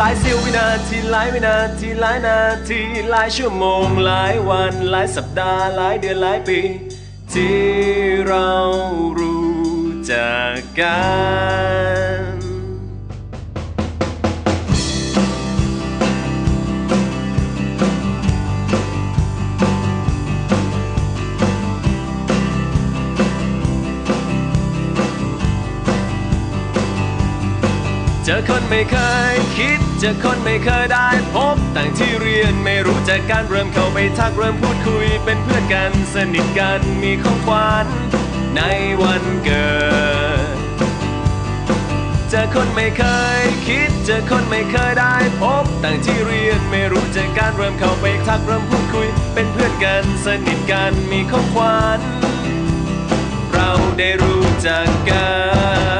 สี้ยววินาทีหลายวินาทีหลายนาทีหลายชั่วโมงหลายวันหลายสัปดาห์หลายเดือนหลายปี ที่เรารู้จักกันเจอคนไม่เคยคิด จอคนไม่เคยได้พบต่างที่เรียนไม่รู้จักการเริ่มเข้าไปทักเริ่มพูดคุยเป็นเพื่อนกันสนิทกันมีของขวัญในวันเกิดจอคนไม่เคยคิดจอคนไม่เคยได้พบต่างที่เรียนไม่รู้จักการเริ่มเข้าไปทักเริ่มพูดคุยเป็นเพื่อนกันสนิทกันมีของขวัญเราได้รู้จักกัน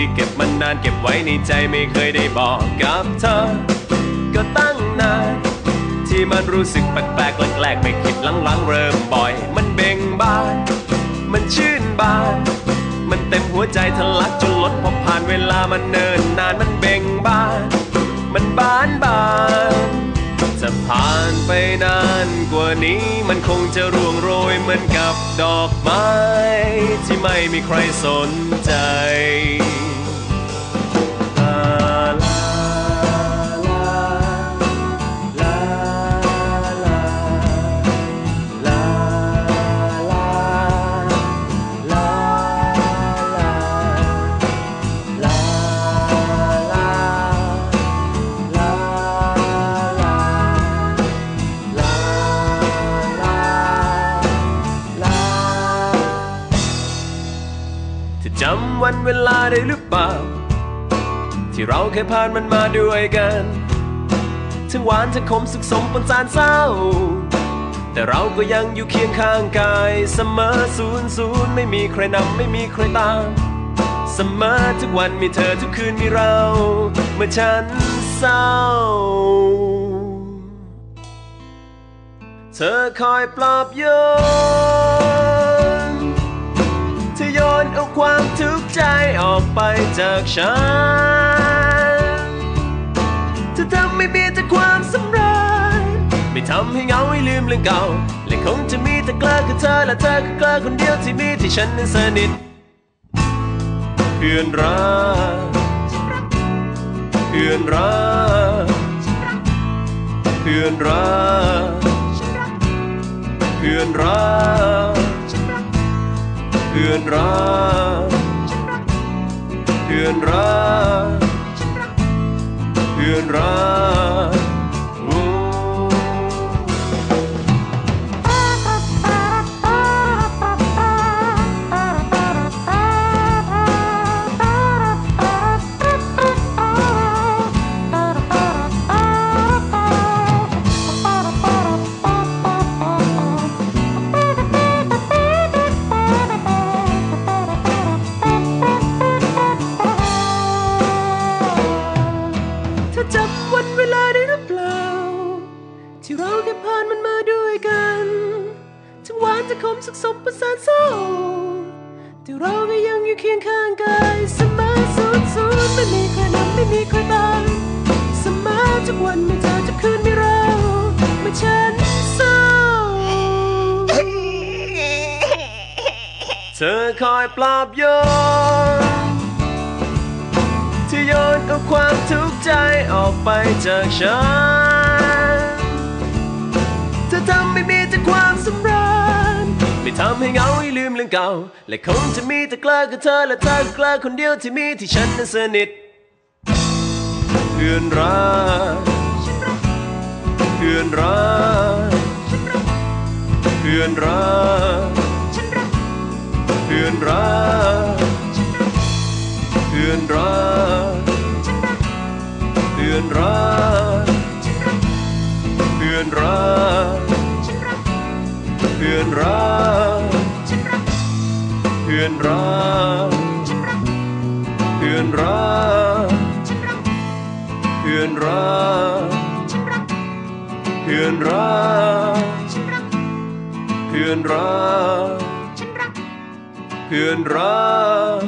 ที่เก็บมันนานเก็บไว้ในใจไม่เคยได้บอกกับเธอ ก็ตั้งนานที่มันรู้สึกแปลกๆแปลกๆไม่คิดหลังๆเริ่มบ่อย มันเบ่งบาน มันชื่นบาน มันเต็มหัวใจทะลักจนล้นพอผ่านเวลามันเนินนานมันเบ่งบาน มันบานบานจะผ่านไปนานกว่านี้มันคงจะร่วงโรยเหมือนกับดอกไม้ ที่ไม่มีใครสนใจ เธอจำวันเวลาได้หรือเปล่า ที่เราเคยผ่านมันมาด้วยกัน ทั้งหวานทั้งขมสุขสมปนสารเศร้า แต่เราก็ยังอยู่เคียงข้างกาย เสมอศูนย์ศูนย์ไม่มีใครนำไม่มีใครตามเสมอทุกวันมีเธอทุกคืนมีเรา เมื่อฉันเศร้า เธอคอยปลอบโยน เธอโยนเอาความทุกข์ใจออกไปจากฉันเธอทำไม่มีแต่ความสำราญไม่ทำให้เหงาให้ลืมเรื่องเก่า และคงจะมีแต่เกลอกับเธอและเธอก็เกลอคนเดียวที่มีที่ฉันนั้นสนิทเพื่อนรักเพื่อนรักเพื่อนรักเพื่อนรัก เพื่อนรักเพื่อนรักเพื่อนรัก ผ่านมันมาด้วยกันทั้งหวานทั้งขมสุขสมประสานเศร้าแต่เราก็ยังอยู่เคียงข้างกายเสมอศูนย์ศูนย์ไม่มีใครนำไม่มีใครตามเสมอทุกวันไมีเธอทุกคืนไมีเราเมื่อฉันเศร้าเธอคอยปลอบโยนที่โยนเอาความทุกข์ใจออกไปจากฉัน ทำไม่มีแต่ความสำราญไม่ทำให้เหงาให้ลืมเรื่องเก่า และคงจะมีแต่กลอกับเธอและเธอก็เกลอคนเดียวที่มีที่ฉันนั้นสนิทเพื่อนรักเพื่อนรักเพื่อนรักเพื่อนรักเพื่อนรักเพื่อนรัก รักเพื่อนรักเพื่อนรักเพื่อนรักเพื่อนรักเพื่อนรักเพื่อนรัก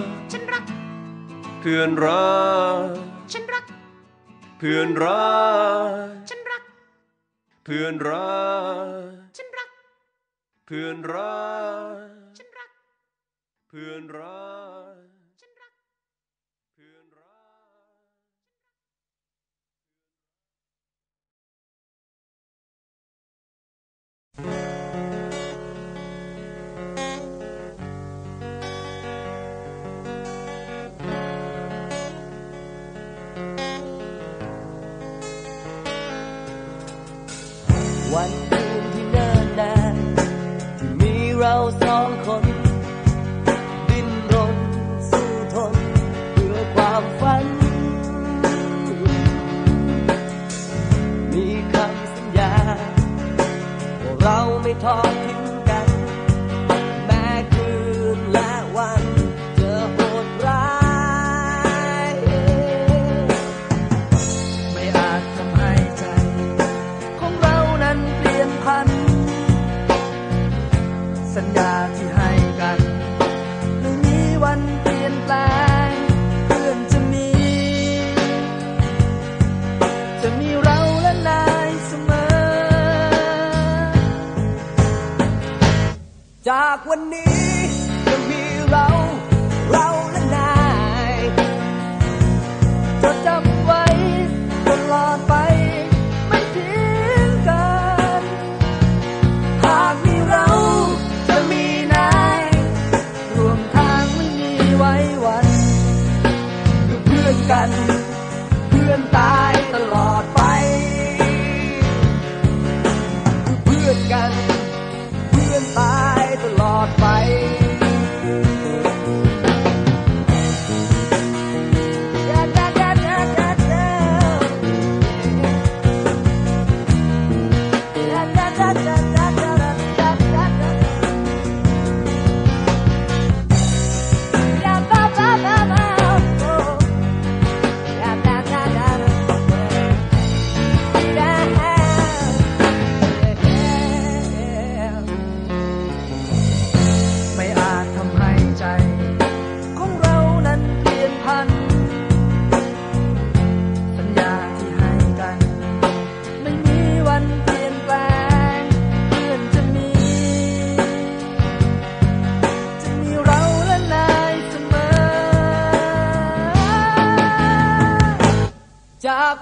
เพื่อนรักเพื่อนรักเพื่อนรัก เพื่อนรัก เพื่อนรักฉันรัก เพื่อนรักวัน talking จากวันนี้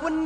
when